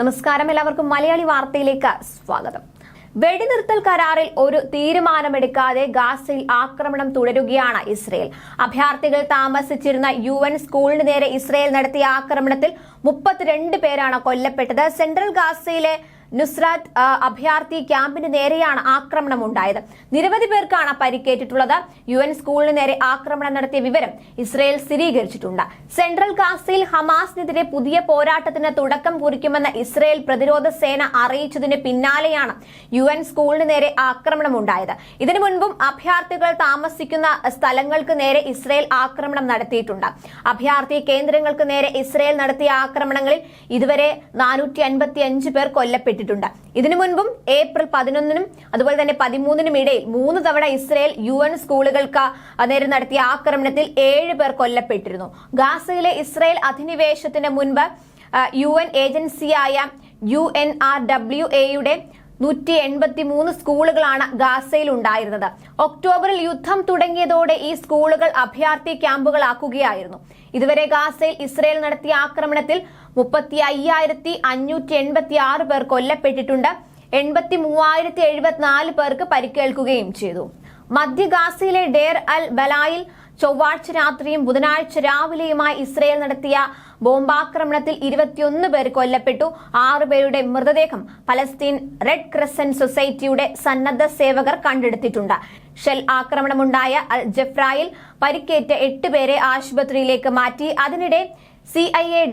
നമസ്കാരം എല്ലാവർക്കും മലയാളി വാർത്തയിലേക്ക് സ്വാഗതം. വെടിനിർത്തൽ കരാറിൽ ഒരു തീരുമാനമെടുക്കാതെ ഗാസയിൽ ആക്രമണം തുടരുകയാണ് ഇസ്രയേൽ. അഭയാർത്ഥികൾ താമസിച്ചിരുന്ന യു എൻ സ്കൂളിന് നേരെ ഇസ്രയേൽ നടത്തിയ ആക്രമണത്തിൽ മുപ്പത്തിരണ്ട് പേരാണ് കൊല്ലപ്പെട്ടത്. സെൻട്രൽ ഗാസയിലെ നുസ്രാത്ത് അഭയാർത്ഥി ക്യാമ്പിന് നേരെയാണ് ആക്രമണം ഉണ്ടായത്. നിരവധി പേർക്കാണ് പരിക്കേറ്റിട്ടുള്ളത്. യു എൻ സ്കൂളിന് നേരെ ആക്രമണം നടത്തിയ വിവരം ഇസ്രയേൽ സ്ഥിരീകരിച്ചിട്ടുണ്ട്. സെൻട്രൽ ഗാസയിൽ ഹമാസിനെതിരെ പുതിയ പോരാട്ടത്തിന് തുടക്കം കുറിക്കുമെന്ന് ഇസ്രയേൽ പ്രതിരോധ സേന അറിയിച്ചതിന് പിന്നാലെയാണ് യു എൻ സ്കൂളിന് നേരെ ആക്രമണം ഉണ്ടായത്. ഇതിനു മുൻപും അഭയാർത്ഥികൾ താമസിക്കുന്ന സ്ഥലങ്ങൾക്ക് നേരെ ഇസ്രയേൽ ആക്രമണം നടത്തിയിട്ടുണ്ട്. അഭയാർത്ഥി കേന്ദ്രങ്ങൾക്ക് നേരെ ഇസ്രയേൽ നടത്തിയ ആക്രമണങ്ങളിൽ ഇതുവരെ നാനൂറ്റി അൻപത്തി അഞ്ച് കൊല്ലപ്പെട്ടിട്ടുണ്ട് ഇതിനു മുൻപും ഏപ്രിൽ പതിനൊന്നിനും അതുപോലെ തന്നെ പതിമൂന്നിനും ഇടയിൽ മൂന്ന് തവണ ഇസ്രയേൽ യു എൻ സ്കൂളുകൾക്ക് നേരെ നടത്തിയ ആക്രമണത്തിൽ ഏഴ് പേർ കൊല്ലപ്പെട്ടിരുന്നു. ഗാസയിലെ ഇസ്രയേൽ അധിനിവേശത്തിന് മുൻപ് യു എൻ ഏജൻസിയായ യു എൻ ആർ ഡബ്ല്യു എയുടെ നൂറ്റി എൺപത്തി മൂന്ന് സ്കൂളുകളാണ് ഗാസയിൽ ഉണ്ടായിരുന്നത് ഒക്ടോബറിൽ യുദ്ധം തുടങ്ങിയതോടെ ഈ സ്കൂളുകൾ അഭയാർത്ഥി ക്യാമ്പുകളാക്കുകയായിരുന്നു. ഇതുവരെ ഗാസയിൽ ഇസ്രയേൽ നടത്തിയ ആക്രമണത്തിൽ മുപ്പത്തി അയ്യായിരത്തി അഞ്ഞൂറ്റി എൺപത്തി ആറ് പേർ കൊല്ലപ്പെട്ടിട്ടുണ്ട്. എൺപത്തി മൂവായിരത്തി എഴുപത്തിനാല് പേർക്ക് പരിക്കേൽക്കുകയും ചെയ്തു. മധ്യ ഗാസയിലെ ഡേർ അൽ ബലായിൽ ചൊവ്വാഴ്ച രാത്രിയും ബുധനാഴ്ച രാവിലെയുമായി ഇസ്രയേൽ നടത്തിയ ബോംബാക്രമണത്തിൽ ഇരുപത്തിയൊന്ന് പേർ കൊല്ലപ്പെട്ടു. ആറുപേരുടെ മൃതദേഹം പലസ്തീൻ റെഡ് ക്രസന്റ് സൊസൈറ്റിയുടെ സന്നദ്ധ സേവകർ കണ്ടെടുത്തിട്ടുണ്ട്. ഷെൽ ആക്രമണമുണ്ടായ അൽ ജഫ്രായിൽ പരിക്കേറ്റ എട്ട് പേരെ ആശുപത്രിയിലേക്ക് മാറ്റി. അതിനിടെ C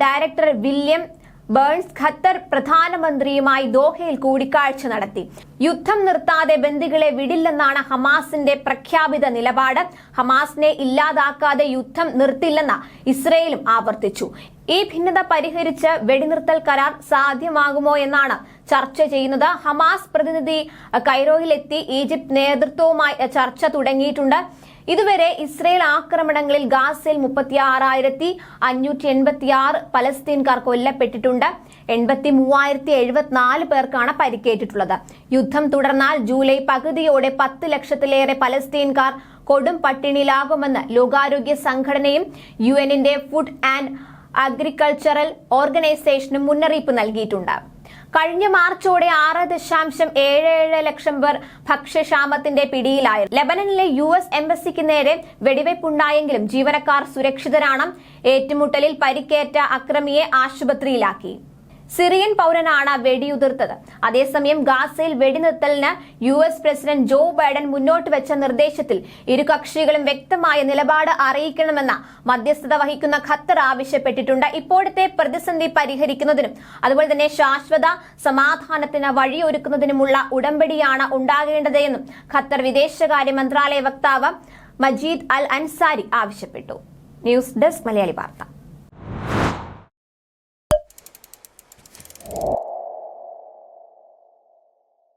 director William Burns Qatar പ്രധാനമന്ത്രിയുമായി ദോഹയിൽ കൂടിക്കാഴ്ച നടത്തി. യുദ്ധം നിർത്താതെ ബന്ദികളെ വിടില്ലെന്നാണ് ഹമാസിന്റെ പ്രഖ്യാപിത നിലപാട്. ഹമാസിനെ ഇല്ലാതാക്കാതെ യുദ്ധം നിർത്തില്ലെന്ന് ഇസ്രയേലും ആവർത്തിച്ചു. ഈ ഭിന്നത പരിഹരിച്ച് വെടിനിർത്തൽ കരാർ സാധ്യമാകുമോ എന്നാണ് ചർച്ച ചെയ്യുന്നത്. ഹമാസ് പ്രതിനിധി കൈറോയിലെത്തി ഈജിപ്ത് നേതൃത്വവുമായി ചർച്ച തുടങ്ങിയിട്ടുണ്ട്. ഇതുവരെ ഇസ്രയേൽ ആക്രമണങ്ങളിൽ ഗാസയിൽ മുപ്പത്തി ആറായിരത്തി അഞ്ഞൂറ്റി എൺപത്തി ആറ് പലസ്തീൻകാർ കൊല്ലപ്പെട്ടിട്ടുണ്ട്. എൺപത്തി മൂവായിരത്തി എഴുപത്തിനാല് പേർക്കാണ് പരിക്കേറ്റിട്ടുള്ളത്. യുദ്ധം തുടർന്നാൽ ജൂലൈ പകുതിയോടെ പത്ത് ലക്ഷത്തിലേറെ പലസ്തീൻകാർ കൊടും പട്ടിണിയിലാകുമെന്ന് ലോകാരോഗ്യ സംഘടനയും യു എന്നിന്റെ ഫുഡ് ആൻഡ് അഗ്രികൾച്ചറൽ ഓർഗനൈസേഷനും മുന്നറിയിപ്പ് നൽകിയിട്ടുണ്ട്. കഴിഞ്ഞ മാർച്ചോടെ ആറ് ദശാംശം ഏഴ് ഏഴ് ലക്ഷം പേർ ഭക്ഷ്യക്ഷാമത്തിന്റെ പിടിയിലായി. ലെബനനിലെ യു എസ് എംബസിക്ക് നേരെ വെടിവയ്പുണ്ടായെങ്കിലും ജീവനക്കാർ സുരക്ഷിതരാണ്. ഏറ്റുമുട്ടലിൽ പരിക്കേറ്റ അക്രമിയെ ആശുപത്രിയിലാക്കി. സിറിയൻ പൗരനാണ് വെടിയുതിർത്തത്. അതേസമയം ഗാസയിൽ വെടിനിർത്തലിന് U S president Joe Biden മുന്നോട്ട് വെച്ച നിർദ്ദേശത്തിൽ ഇരു കക്ഷികളും വ്യക്തമായ നിലപാട് അറിയിക്കണമെന്ന മധ്യസ്ഥത വഹിക്കുന്ന ഖത്തർ ആവശ്യപ്പെട്ടിട്ടുണ്ട്. ഇപ്പോഴത്തെ പ്രതിസന്ധി പരിഹരിക്കുന്നതിനും അതുപോലെ തന്നെ ശാശ്വത സമാധാനത്തിന് വഴിയൊരുക്കുന്നതിനുമുള്ള ഉടമ്പടിയാണ് ഉണ്ടാകേണ്ടതെന്നും ഖത്തർ വിദേശകാര്യ മന്ത്രാലയ വക്താവ് മജീദ് അൽ അൻസാരി ആവശ്യപ്പെട്ടു. ന്യൂസ് ഡെസ്ക് മലയാളി വാർത്ത.